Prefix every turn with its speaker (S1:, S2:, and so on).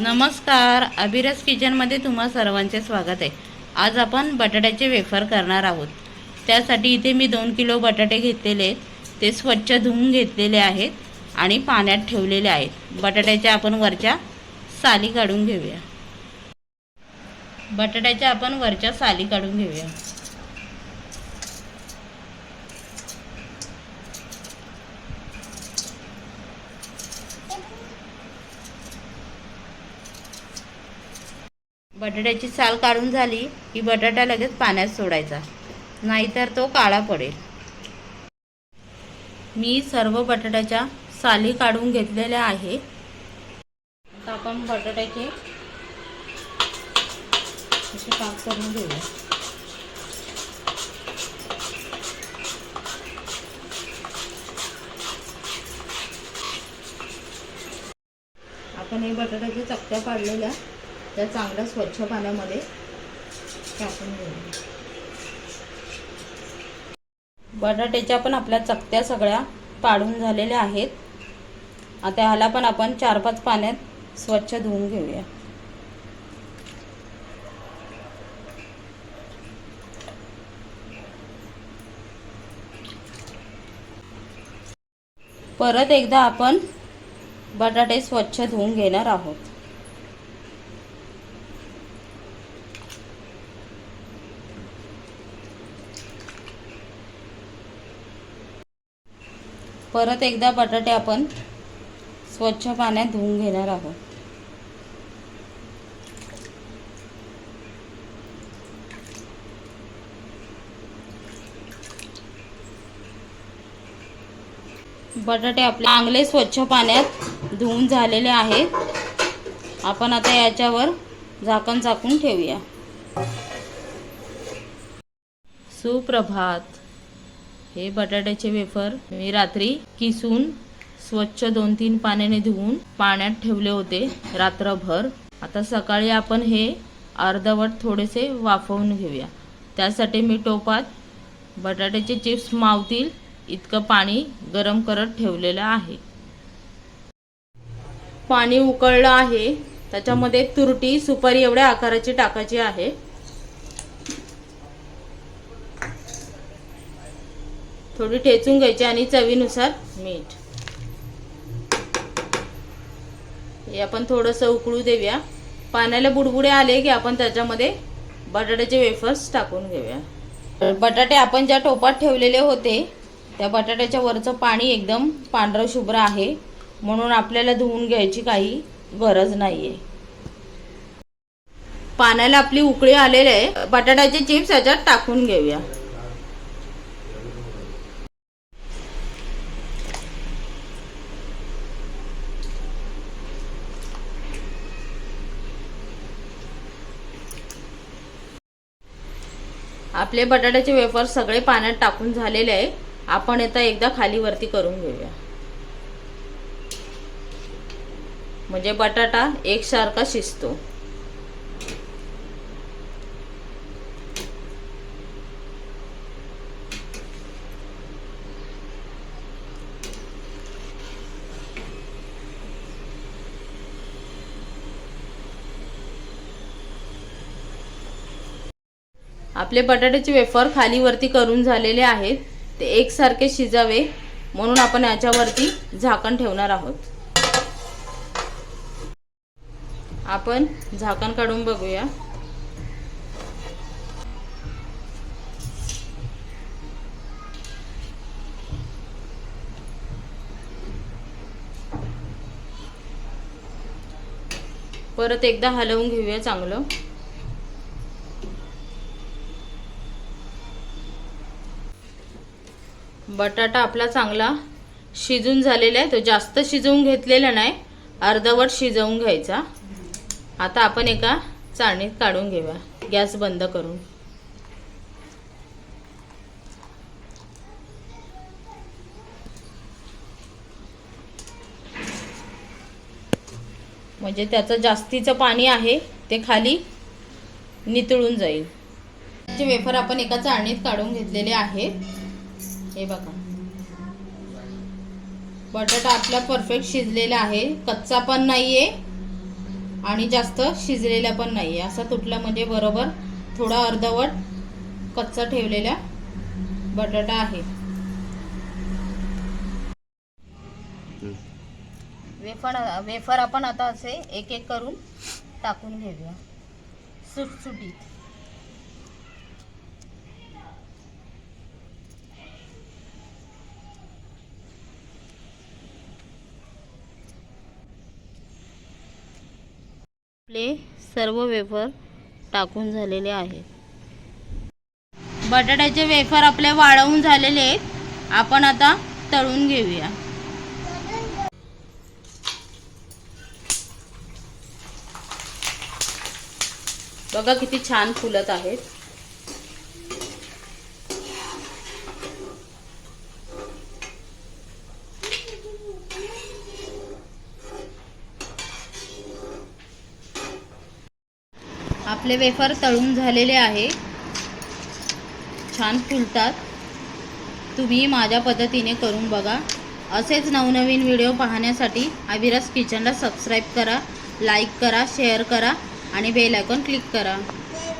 S1: नमस्कार. अभिरस किचनमध्ये तुम्हा सर्वांचे स्वागत आहे. आज आपण बटाट्याचे वेफर करणार आहोत. त्यासाठी इथे मी दोन किलो बटाटे घेतलेले आहेत. ते स्वच्छ धुवून घेतलेले आहेत आणि पाण्यात ठेवलेले आहेत. बटाट्याच्या आपण वरच्या साली काढून घेऊया. बटाट्याच्या आपण वरच्या साली काढून घेऊया. बटाट्याची साल काढून झाली की बटाटा लगेच पाण्यात सोडायचा. नाहीतर तो काळा पडेल. मी सर्व बटाट्याच्या साली काढून घेतलेल्या आहे. आता आपण बटाट्याचे असे पाक करून घेऊया. आपण हे बटाट्याच्या चकत्या काढलेल्या. त्या चांगल्या स्वच्छ पाण्यामध्ये टाकून घेऊ बटाट्याच्या पण आपल्या चकत्या सगळ्या पाडून झालेल्या आहेत. आता ह्याला पण आपण चार पाच पाण्यात स्वच्छ धुवून घेऊया. परत एकदा आपण बटाटे स्वच्छ धुवून घेणार आहोत. परत एकदा बटाटे आपण स्वच्छ पाण्यात धुवून घेणार आहोत. बटाटे आपले चांगले स्वच्छ पाण्यात धुवून झालेले आहेत. आपण आता याच्यावर झाकण झाकून ठेवूया. सुप्रभात. हे बटाट्याचे वेफर मी रात्री किसून स्वच्छ दोन तीन पाण्याने धुवून पाण्यात ठेवले होते रात्रभर. आता सकाळी आपण हे अर्धवट थोडेसे वाफवून घेऊया. त्यासाठी मी टोपात बटाट्याचे चिप्स मावतील इतकं पाणी गरम करत ठेवलेलं आहे. पाणी उकळलं आहे. त्याच्यामध्ये तुरटी सुपारी एवढ्या आकाराची टाकायची आहे. थोडी ठेचून घ्यायची आणि चवीनुसार मीठ. हे आपण थोडंसं उकळू देऊया. पाण्याला बुडबुडे आले की आपण त्याच्यामध्ये बटाट्याचे वेफर्स टाकून घेऊया. बटाटे आपण ज्या टोपात ठेवलेले होते त्या बटाट्याच्या वरचं पाणी एकदम पांढरं शुभ्र आहे. म्हणून आपल्याला धुवून घ्यायची काही गरज नाही आहे पाण्याला आपली उकळी आलेली आहे. बटाट्याचे चिप्स याच्यात टाकून घेऊया. आपले बटाट्याचे वेफर सगळे पाण्यात टाकून झालेले आहे. आपण आता एकदा खाली वरती करून घेऊया. म्हणजे बटाटा एकसारखा शिजतो. आपले बटाट्याचे वेफर खाली वरती करून झालेले आहेत. ते एकसारखे शिजावे म्हणून आपण याच्यावरती झाकण ठेवणार आहोत. आपण झाकण काढून बघूया. परत एकदा हलवून घेऊया चांगलं. बटाटा आपला चांगला शिजून झालेला आहे. तो जास्त शिजवून घेतलेला नाही. अर्धवट शिजवून घ्यायचा. आता आपण एका चाळणीत काढून घेऊया. गॅस बंद करून. म्हणजे त्याचं जास्तीचं पाणी आहे ते खाली नितळून जाईल. ते वेफर आपण एका चाळणीत काढून घेतलेले आहे. हे बघा. बटाटा आपला परफेक्ट शिजलेला आहे. कच्चा पण नाहीये आणि जास्त शिजलेला पण नाही असा तुटला म्हणजे बरोबर थोडा अर्धवट कच्चा ठेवलेला बटाटा आहे. वेफर वेफर आपण आता असे एक एक करून टाकून घेऊया. सुटसुटीत. आपले सर्व वेफर टाकून झालेले आहेत. बटाट्याचे वेफर आपले वाळवून झालेले आहेत. आपण आता तळून घेऊया. बघा किती छान फुलत आहेत. आपले वेफर तळून झालेले आहे. छान फुलतात. तुम्ही माझ्या पद्धतीने करून बघा. असेच नवनवीन व्हिडिओ पाहण्यासाठी अविरस किचनला सबस्क्राईब करा लाईक करा शेअर करा आणि बेल आयकॉन क्लिक करा.